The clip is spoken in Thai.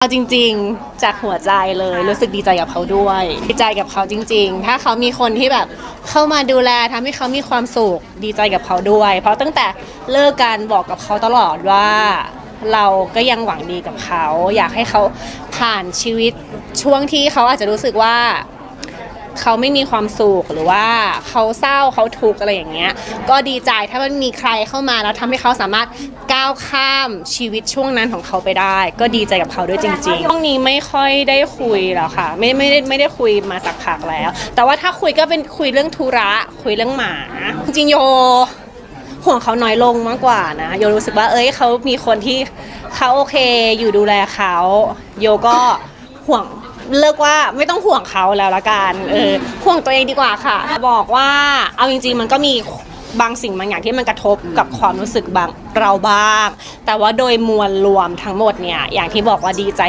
เอาจริงๆ จากหัวใจเลยรู้สึกดีใจกับเขาด้วย ดีใจกับเขาจริง ๆ ถ้าเขามีคนที่แบบเข้ามาดูแลทำให้เขามีความสุขดีใจกับเขาด้วย เพราะตั้งแต่เลิกกันบอกกับเขาตลอดว่า เราก็ยังหวังดีกับเขา อยากให้เขาผ่านชีวิตช่วงที่เขาอาจจะรู้สึกว่า เขาไม่มีความสุขหรือว่าเขาเศร้าเขาทุกข์อะไรอย่างเงี้ยก็ดีใจถ้ามันมีใครเข้ามาแล้วทำให้เขาสามารถก้าวข้ามชีวิตช่วงนั้นของเขาไปได้ ก็ดีใจกับเขาด้วยจริงๆช่วงนี้ไม่ค่อยได้คุยแล้วค่ะ ไม่ไม่ได้ไม่ได้คุยมาสักพักแล้ว แต่ว่าถ้าคุยก็เป็นคุยเรื่องธุระคุยเรื่องหมา จริงๆโย ห่วงเขาน้อยลงมากกว่านะ โยรู้สึกว่าเอ้ยเขามีคนที่เขาโอเคอยู่ดูแลเขา โยก็ห่วง เลิกว่าไม่ต้องห่วงเขาแล้วละกันเออห่วงตัวเองดีกว่าค่ะ บอกว่าเอาจริง ๆ มันก็มีบางสิ่งบางอย่างที่มันกระทบกับความรู้สึกบางเราบ้าง แต่ว่าโดยมวลรวมทั้งหมดเนี่ยอย่างที่บอกว่าดีใจ